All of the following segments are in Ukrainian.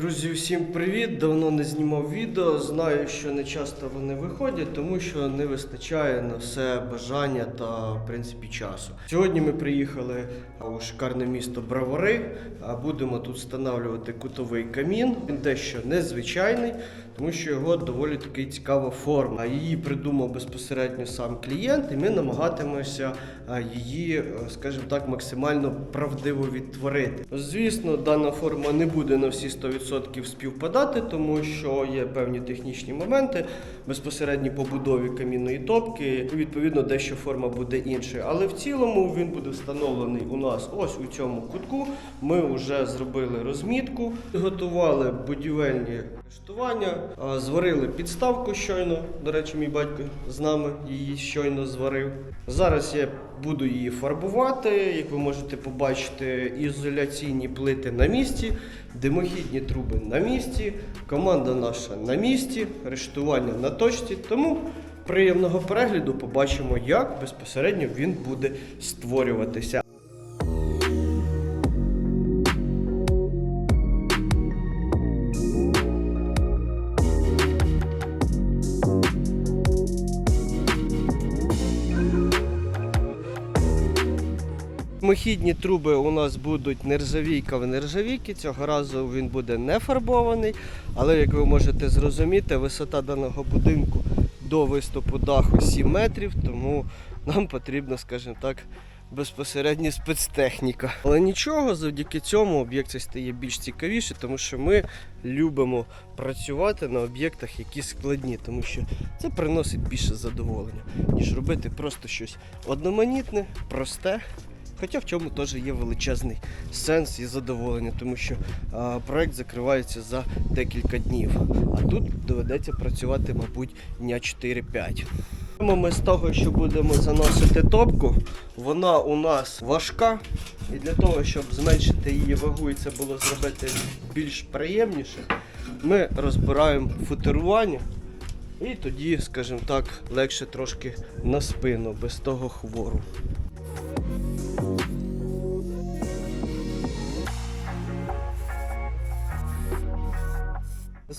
Друзі, всім привіт! Давно не знімав відео. Знаю, що не часто вони виходять, тому що не вистачає на все бажання та в принципі часу. Сьогодні ми приїхали у шикарне місто Бравари. Будемо тут встановлювати кутовий камін. Він дещо незвичайний, тому що його доволі таки цікава форма. Її придумав безпосередньо сам клієнт, і ми намагатимемося її, е, скажімо так, максимально правдиво відтворити. Звісно, дана форма не буде на всі 100% співпадати, тому що є певні технічні моменти безпосередньо побудові камінної топки. І, відповідно, дещо форма буде іншою. Але в цілому він буде встановлений у нас ось у цьому кутку. Ми вже зробили розмітку, готували будівельні рештування, зварили підставку щойно. До речі, мій батько з нами її щойно зварив. Зараз я буду її фарбувати. Як ви можете побачити, ізоляційні плити на місці, димохідні труби на місці, команда наша на місці, рештування на точці. Тому приємного перегляду побачимо, як безпосередньо він буде створюватися. Мохідні труби у нас будуть нержавійка в нержавійки. Цього разу він буде не фарбований, але як ви можете зрозуміти, висота даного будинку до виступу даху 7 метрів, тому нам потрібно, скажімо так, безпосередньо спецтехніка. Але нічого, завдяки цьому об'єкт стає більш цікавіше, тому що ми любимо працювати на об'єктах, які складні, тому що це приносить більше задоволення, ніж робити просто щось одноманітне, просте. Хоча в чому теж є величезний сенс і задоволення, тому що а, проект закривається за декілька днів. А тут доведеться працювати, мабуть, дня 4-5. Ми з того, що будемо заносити топку, вона у нас важка. І для того, щоб зменшити її вагу і це було зробити більш приємніше, ми розбираємо футерування. І тоді, скажімо так, легше трошки на спину, без того хвору.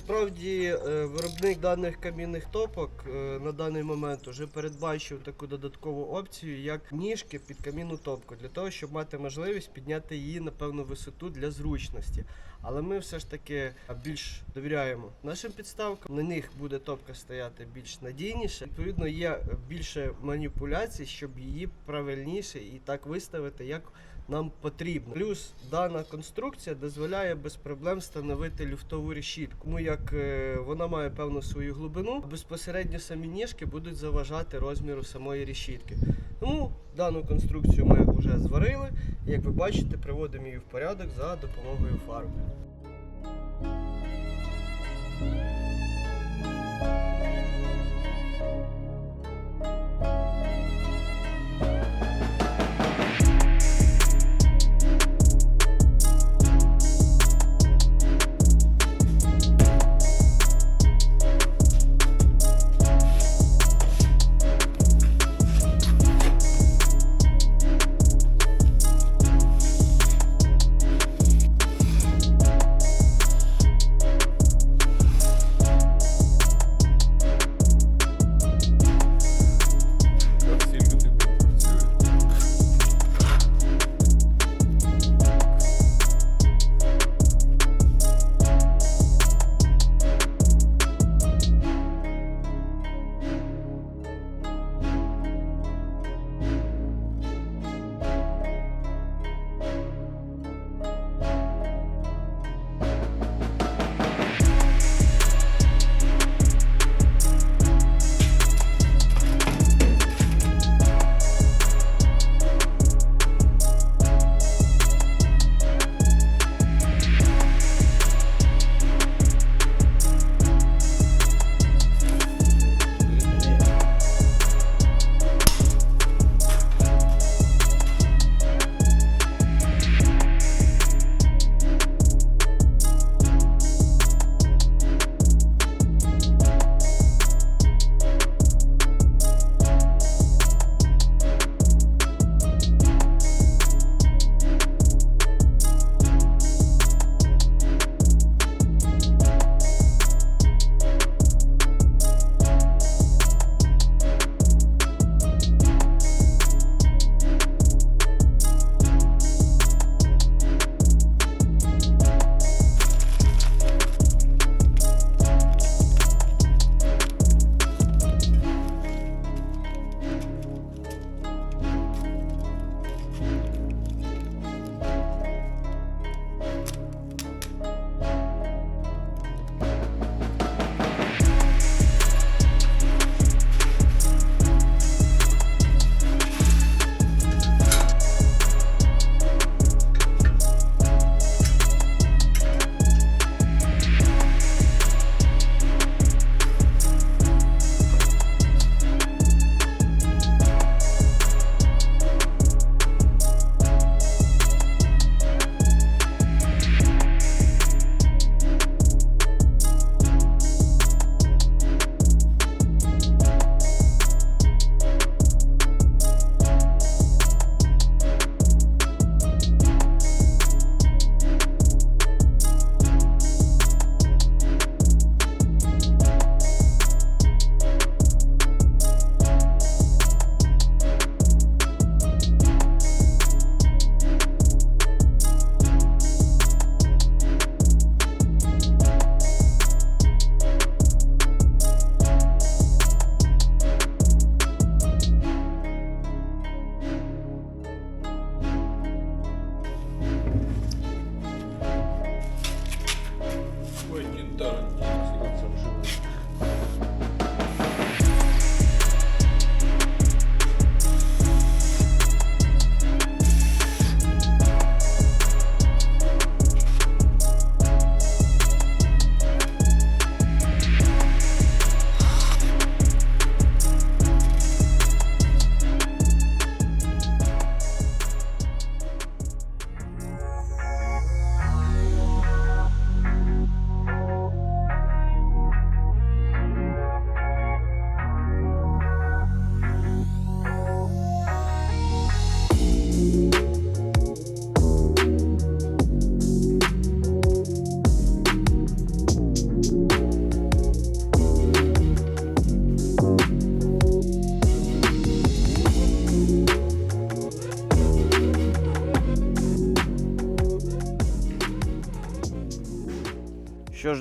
Насправді е, виробник даних камінних топок е, на даний момент вже передбачив таку додаткову опцію, як ніжки під камінну топку, для того, щоб мати можливість підняти її на певну висоту для зручності. Але ми все ж таки більш довіряємо нашим підставкам. На них буде топка стояти більш надійніше. Відповідно, є більше маніпуляцій, щоб її правильніше і так виставити, як нам потрібно. Плюс дана конструкція дозволяє без проблем встановити люфтову решітку. Тому як е, вона має певну свою глибину, безпосередньо самі ніжки будуть заважати розміру самої решітки. Тому дану конструкцію ми вже зварили. Як ви бачите, приводимо її в порядок за допомогою фарби.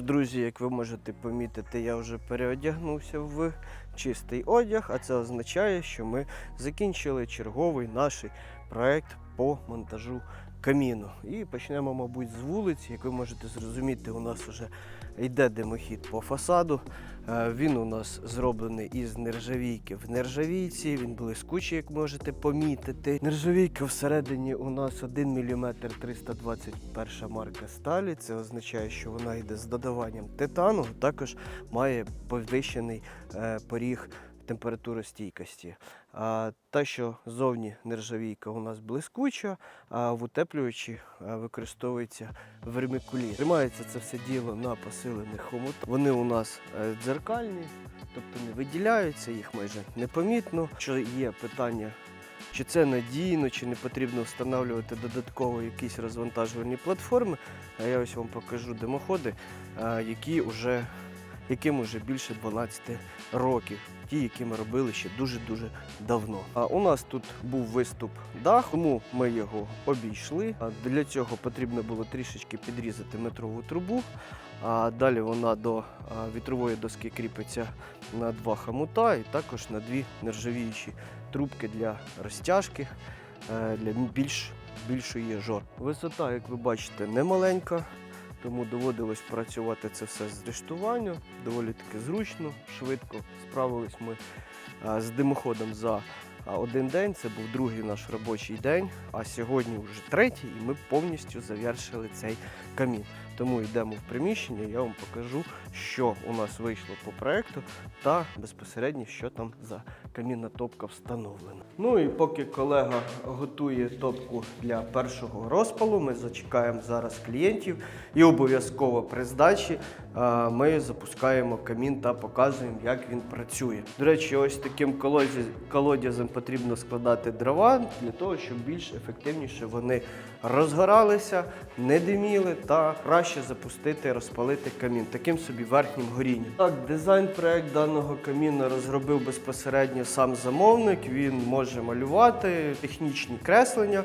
Друзі, як ви можете помітити, я вже переодягнувся в чистий одяг, а це означає, що ми закінчили черговий наш проект по монтажу каміну. І почнемо, мабуть, з вулиці. Як ви можете зрозуміти, у нас вже йде димохід по фасаду. Е, Він у нас зроблений із нержавійки в нержавійці. Він блискучий, як можете помітити. Нержавійка всередині у нас 1 мм 321 марка сталі. Це означає, що вона йде з додаванням титану. Також має підвищений е, поріг температуростійкості. А та, що зовні нержавійка у нас блискуча, а в утеплювачі використовується вермикуліт. Тримається це все діло на посилених хомутах. Вони у нас е, дзеркальні, тобто не виділяються, їх майже непомітно. Що є питання, чи це надійно, чи не потрібно встановлювати додатково якісь розвантажувальні платформи. Я ось вам покажу димоходи, які вже яким уже більше 12 років, ті, які ми робили ще дуже-дуже давно. А у нас тут був виступ дах, тому ми його обійшли. А для цього потрібно було трішечки підрізати метрову трубу. А далі вона до вітрової доски кріпиться на два хамута і також на дві нержавіючі трубки для розтяжки, е, для більш, більшої жор. Висота, як ви бачите, немаленька тому доводилось працювати це все з рештування Доволі таки зручно, швидко. Справились ми з димоходом за один день. Це був другий наш робочий день, а сьогодні вже третій, і ми повністю завершили цей камін. Тому йдемо в приміщення, я вам покажу, що у нас вийшло по проекту та безпосередньо, що там за камінна топка встановлена. Ну і поки колега готує топку для першого розпалу, ми зачекаємо зараз клієнтів і обов'язково при здачі ми запускаємо камін та показуємо, як він працює. До речі, ось таким колодязем потрібно складати дрова для того, щоб більш ефективніше вони розгоралися, не диміли та краще запустити, розпалити камін. Таким собі верхнім горінням. Так, дизайн проект даного каміну розробив безпосередньо сам замовник. Він може малювати технічні креслення.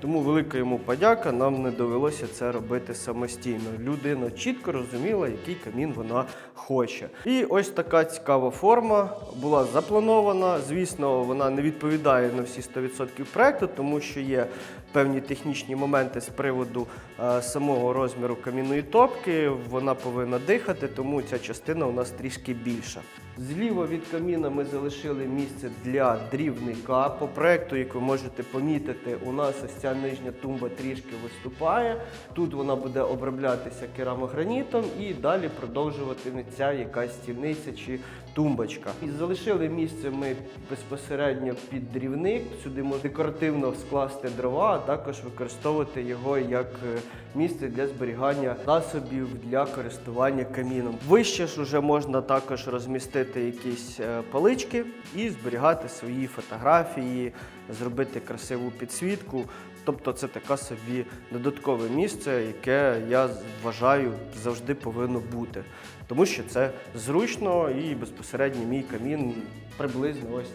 Тому велика йому подяка, нам не довелося це робити самостійно. Людина чітко розуміла, який камін вона хоче. І ось така цікава форма була запланована. Звісно, вона не відповідає на всі 100% проекту, тому що є певні технічні моменти з приводу е, самого розміру камінної топки. Вона повинна дихати, тому ця частина у нас трішки більша. Зліва від каміна ми залишили місце для дрівника. По проекту, як ви можете помітити, у нас ось ця нижня тумба трішки виступає. Тут вона буде оброблятися керамогранітом і далі продовжуватиметься якась стільниця чи тумбочка. І залишили місце ми безпосередньо під дрівник. Сюди можна декоративно скласти дрова, а також використовувати його як е, місце для зберігання засобів для користування каміном. Вище ж уже можна також розмістити якісь е, палички і зберігати свої фотографії, зробити красиву підсвітку. Тобто це таке собі додаткове місце, яке я вважаю завжди повинно бути. Тому що це зручно і безпосередньо мій камін приблизно ось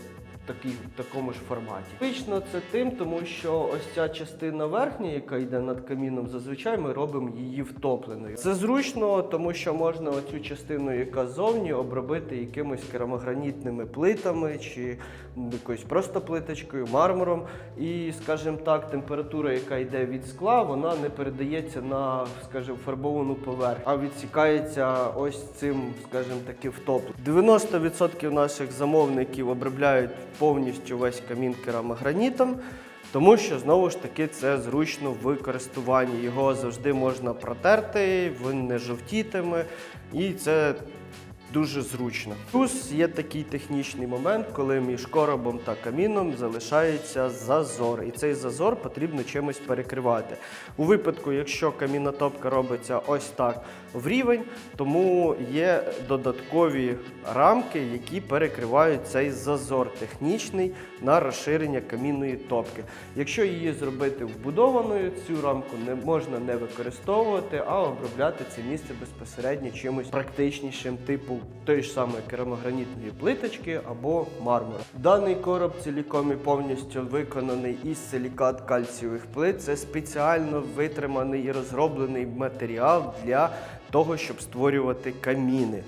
такій, такому ж форматі. Звично це тим, тому що ось ця частина верхня, яка йде над каміном, зазвичай ми робимо її втопленою. Це зручно, тому що можна оцю частину, яка ззовні, обробити якимось керамогранітними плитами чи якоюсь просто плиточкою, мармуром. І, скажімо так, температура, яка йде від скла, вона не передається на, скажімо, фарбовану поверхню, а відсікається ось цим, скажімо таки, втоплом. 90% наших замовників обробляють повністю весь камін керамогранітом. Тому що знову ж таки це зручно в користуванні. Його завжди можна протерти, він не жовтітиме, і це дуже зручно. Плюс є такий технічний момент, коли між коробом та каміном залишається зазор, і цей зазор потрібно чимось перекривати. У випадку, якщо камінотопка робиться ось так в рівень, тому є додаткові рамки, які перекривають цей зазор технічний на розширення камінної топки. Якщо її зробити вбудованою, цю рамку не можна не використовувати, а обробляти це місце безпосередньо чимось практичнішим, типу тої ж самої керамогранітної плиточки або мармуру. Даний короб ціліком і повністю виконаний із силікат кальцієвих плит. Це спеціально витриманий і розроблений матеріал для того, щоб створювати каміни.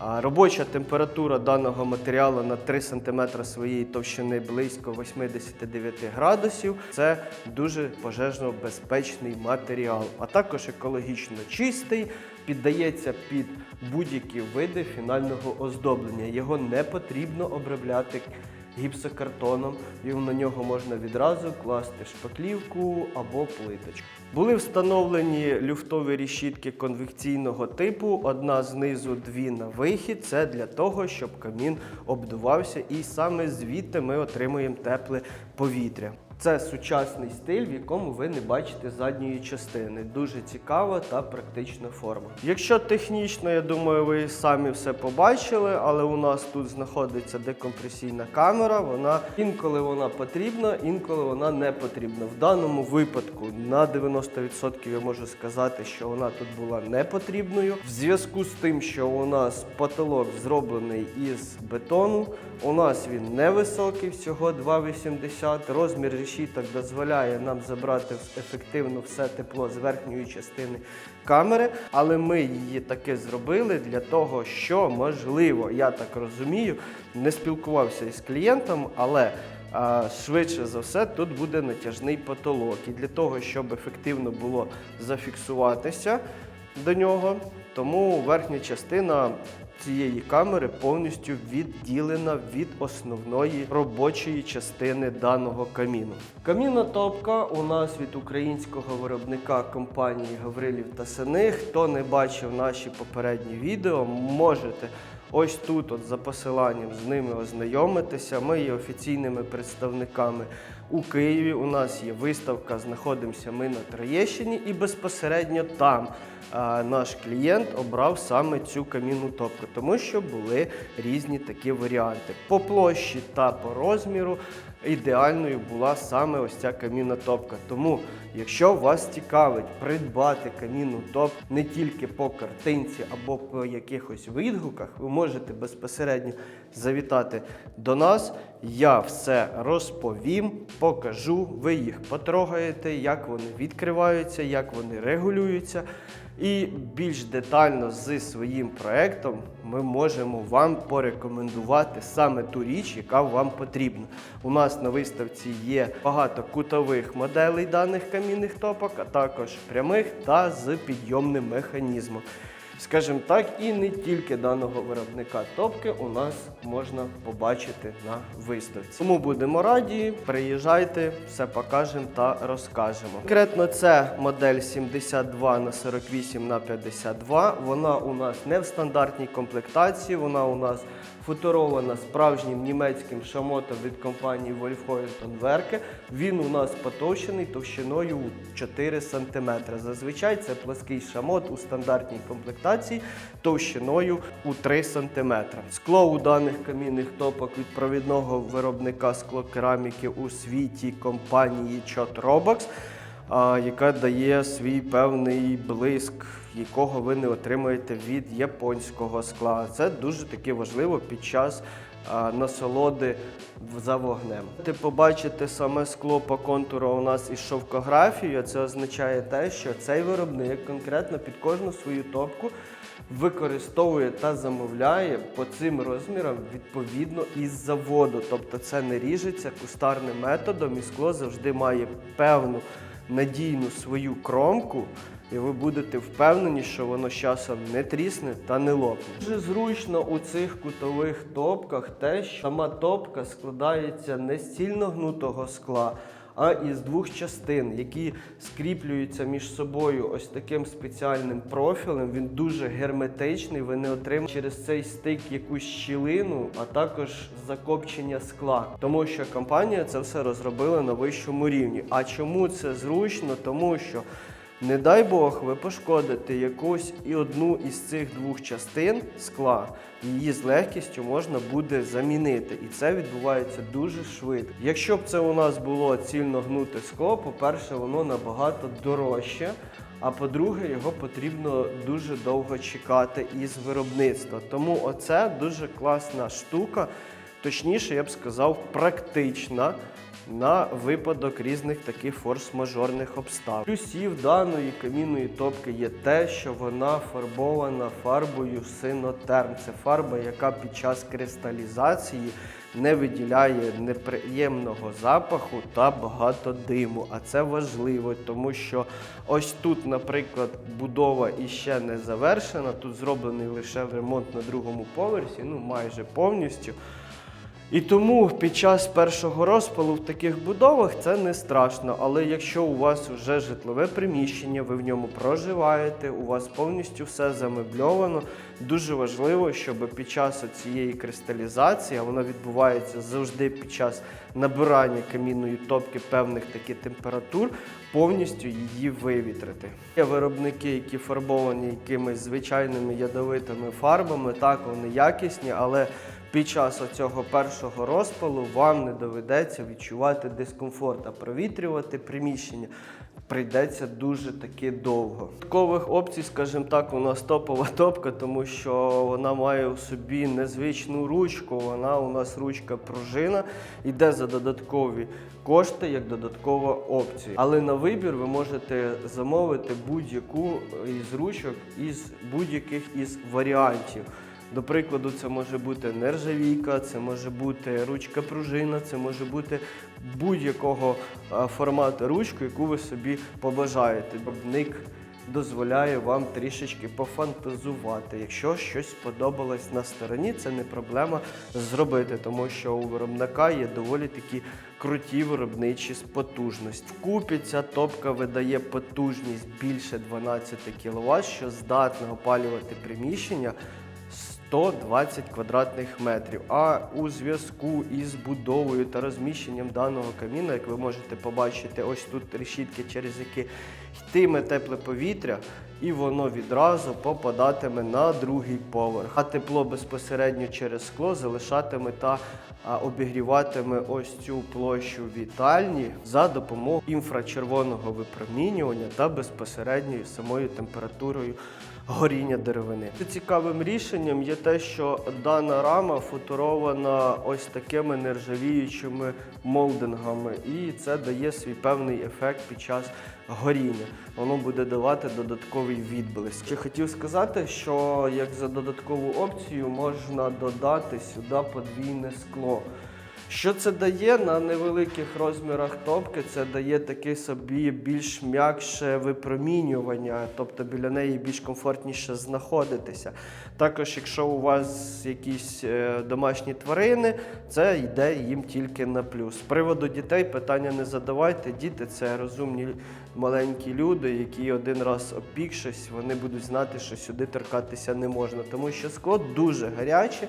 Робоча температура даного матеріалу на 3 см своєї товщини близько 89 градусів. Це дуже пожежно безпечний матеріал, а також екологічно чистий, піддається під будь-які види фінального оздоблення. Його не потрібно обробляти гіпсокартоном, і на нього можна відразу класти шпаклівку або плиточку. Були встановлені люфтові решітки конвекційного типу, одна знизу, дві на вихід. Це для того, щоб камін обдувався, і саме звідти ми отримуємо тепле повітря. Це сучасний стиль, в якому ви не бачите задньої частини. Дуже цікава та практична форма. Якщо технічно, я думаю, ви самі все побачили, але у нас тут знаходиться декомпресійна камера. Вона інколи вона потрібна, інколи вона не потрібна. В даному випадку на 90% я можу сказати, що вона тут була не потрібною. В зв'язку з тим, що у нас потолок зроблений із бетону, у нас він невисокий, всього 2,80. Розмір решіток дозволяє нам забрати ефективно все тепло з верхньої частини камери, але ми її таки зробили для того, що можливо, я так розумію, не спілкувався із клієнтом, але а, швидше за все тут буде натяжний потолок. І для того, щоб ефективно було зафіксуватися до нього, тому верхня частина цієї камери повністю відділена від основної робочої частини даного каміну. Камінотопка у нас від українського виробника компанії Гаврилів та Сини. Хто не бачив наші попередні відео, можете ось тут, от за посиланням, з ними ознайомитися. Ми є офіційними представниками у Києві. У нас є виставка, знаходимося ми на Троєщині, і безпосередньо там а, наш клієнт обрав саме цю камінну топку, тому що були різні такі варіанти. По площі та по розміру ідеальною була саме ось ця камінна топка. Тому, якщо вас цікавить придбати камінну топку не тільки по картинці або по якихось відгуках, ви можете безпосередньо завітати до нас. Я все розповім, покажу, ви їх потрогаєте, як вони відкриваються, як вони регулюються. І більш детально зі своїм проектом ми можемо вам порекомендувати саме ту річ, яка вам потрібна. У нас на виставці є багато кутових моделей даних камінних топок, а також прямих та з підйомним механізмом. Скажімо так, і не тільки даного виробника топки у нас можна побачити на виставці. Тому будемо раді, приїжджайте, все покажемо та розкажемо. Конкретно це модель 72 на 48 на 52. Вона у нас не в стандартній комплектації, вона у нас футерована справжнім німецьким шамотом від компанії Wolfhofen Werke. Він у нас потовщений товщиною 4 см. Зазвичай це плаский шамот у стандартній комплектації товщиною у 3 см. Скло у даних камінних топок від провідного виробника склокераміки у світі компанії Chot Robox, яка дає свій певний блиск, якого ви не отримаєте від японського скла. Це дуже таки важливо під час насолоди за вогнем. Ти побачите саме скло по контуру у нас із шовкографією. Це означає те, що цей виробник конкретно під кожну свою топку використовує та замовляє по цим розмірам відповідно із заводу. Тобто це не ріжеться кустарним методом, і скло завжди має певну надійну свою кромку. І ви будете впевнені, що воно з часом не трісне та не лопне. Дуже зручно у цих кутових топках те, що сама топка складається не з цільно гнутого скла, а із двох частин, які скріплюються між собою ось таким спеціальним профілем. Він дуже герметичний. Ви не отримаєте через цей стик якусь щілину, а також закопчення скла. Тому що компанія це все розробила на вищому рівні. А чому це зручно? Тому що не дай Бог, ви пошкодите якусь і одну із цих двох частин скла, її з легкістю можна буде замінити. І це відбувається дуже швидко. Якщо б це у нас було цільно гнуте скло, по-перше, воно набагато дорожче. А по-друге, його потрібно дуже довго чекати із виробництва. Тому оце дуже класна штука, точніше, я б сказав, практична на випадок різних таких форс-мажорних обставин. Плюсів даної камінної топки є те, що вона фарбована фарбою синотерм. Це фарба, яка під час кристалізації не виділяє неприємного запаху та багато диму. А це важливо, тому що ось тут, наприклад, будова іще не завершена. Тут зроблений лише ремонт на другому поверсі, ну майже повністю. І тому під час першого розпалу в таких будовах це не страшно. Але якщо у вас вже житлове приміщення, ви в ньому проживаєте, у вас повністю все замебльовано, дуже важливо, щоб під час цієї кристалізації, а вона відбувається завжди під час набирання камінної топки певних таких температур, повністю її вивітрити. Є виробники, які фарбовані якимись звичайними ядовитими фарбами, так вони якісні, але під час цього першого розпалу вам не доведеться відчувати дискомфорт, а провітрювати приміщення прийдеться дуже таки довго. Додаткових опцій, скажімо так, у нас топова топка, тому що вона має у собі незвичну ручку. Вона у нас ручка пружина, йде за додаткові кошти як додаткова опція. Але на вибір ви можете замовити будь-яку із ручок із будь-яких із варіантів. До прикладу, це може бути нержавійка, це може бути ручка пружина, це може бути будь-якого формату ручку, яку ви собі побажаєте. Виробник дозволяє вам трішечки пофантазувати. Якщо щось сподобалось на стороні, це не проблема зробити, тому що у виробника є доволі такі круті виробничі потужності. Вкупі ця топка видає потужність більше 12 кВт, що здатна опалювати приміщення. 120 квадратних метрів. А у зв'язку із будовою та розміщенням даного каміна, як ви можете побачити, ось тут решітки, через які йтиме тепле повітря, і воно відразу попадатиме на другий поверх. А тепло безпосередньо через скло залишатиме та обігріватиме ось цю площу вітальні за допомогою інфрачервоного випромінювання та безпосередньою самою температурою горіння деревини. Цікавим рішенням є те, що дана рама футурована ось такими нержавіючими молдингами, і це дає свій певний ефект під час горіння. Воно буде давати додатковий відблиск. Ще хотів сказати, що як за додаткову опцію можна додати сюди подвійне скло. Що це дає на невеликих розмірах топки? Це дає таке собі більш м'якше випромінювання, тобто біля неї більш комфортніше знаходитися. Також, якщо у вас якісь е, домашні тварини, це йде їм тільки на плюс. З приводу дітей питання не задавайте. Діти це розумні маленькі люди, які один раз опікшись, вони будуть знати, що сюди торкатися не можна, тому що скло дуже гаряче.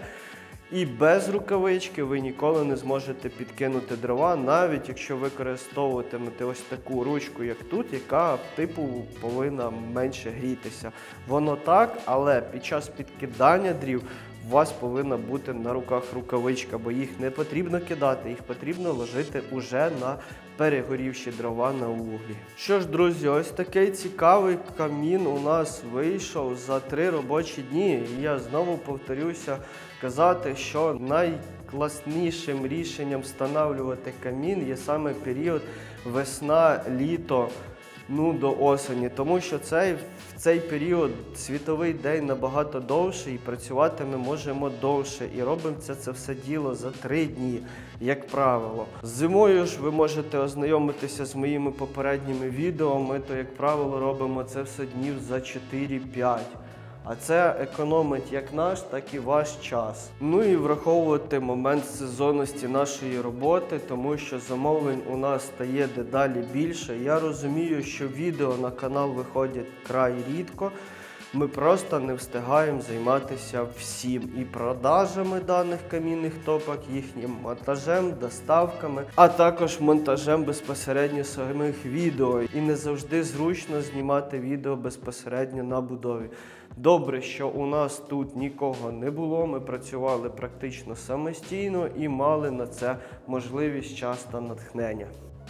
І без рукавички ви ніколи не зможете підкинути дрова, навіть якщо використовуватимете ось таку ручку, як тут, яка типу повинна менше грітися. Воно так, але під час підкидання дрів у вас повинна бути на руках рукавичка, бо їх не потрібно кидати, їх потрібно ложити уже на перегорівші дрова на углі. Що ж, друзі, ось такий цікавий камін у нас вийшов за три робочі дні. І я знову повторюся казати, що найкласнішим рішенням встановлювати камін є саме період весна, літо ну, до осені, тому що цей, в цей період світовий день набагато довший, і працювати ми можемо довше. І робимо це, це все діло за три дні, як правило. Зимою ж ви можете ознайомитися з моїми попередніми відео. Ми то, як правило, робимо це все днів за 4-5. А це економить як наш, так і ваш час. Ну і враховувати момент сезонності нашої роботи, тому що замовлень у нас стає дедалі більше. Я розумію, що відео на канал виходять край рідко. Ми просто не встигаємо займатися всім і продажами даних камінних топок, їхнім монтажем, доставками, а також монтажем безпосередньо самих відео. І не завжди зручно знімати відео безпосередньо на будові. Добре, що у нас тут нікого не було. Ми працювали практично самостійно і мали на це можливість час та натхнення.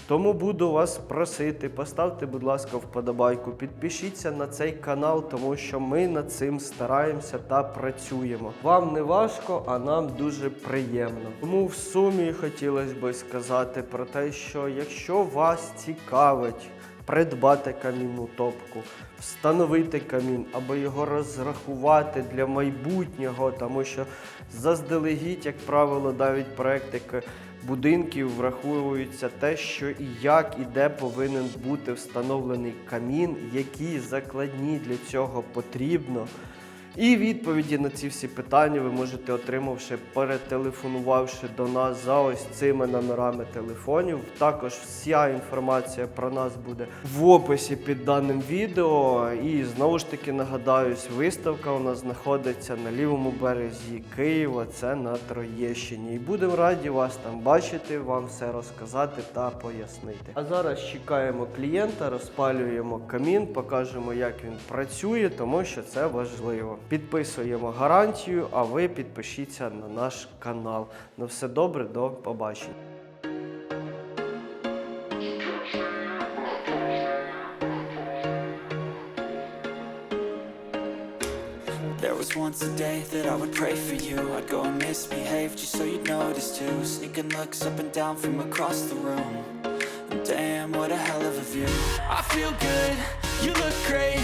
Тому буду вас просити, поставте, будь ласка, вподобайку, підпишіться на цей канал, тому що ми над цим стараємося та працюємо. Вам не важко, а нам дуже приємно. Тому в сумі хотілося б сказати про те, що якщо вас цікавить придбати камінну топку, встановити камін або його розрахувати для майбутнього, тому що заздалегідь, як правило, навіть проектики будинків враховується те, що і як і де повинен бути встановлений камін, які закладні для цього потрібно. І відповіді на ці всі питання ви можете отримавши, перетелефонувавши до нас за ось цими номерами телефонів. Також вся інформація про нас буде в описі під даним відео. І знову ж таки нагадаюсь, виставка у нас знаходиться на лівому березі Києва, це на Троєщині. І будемо раді вас там бачити, вам все розказати та пояснити. А зараз чекаємо клієнта, розпалюємо камін, покажемо, як він працює, тому що це важливо. Підписуємо гарантію, а ви підпишіться на наш канал. На все добре, до побачення. There was once a day that I would pray for you I'd go and misbehave just so you'd notice too Sneaking looks up and down from across the room And Damn, what a hell of a view I feel good, you look great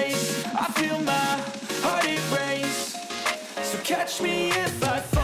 Catch me if I fall.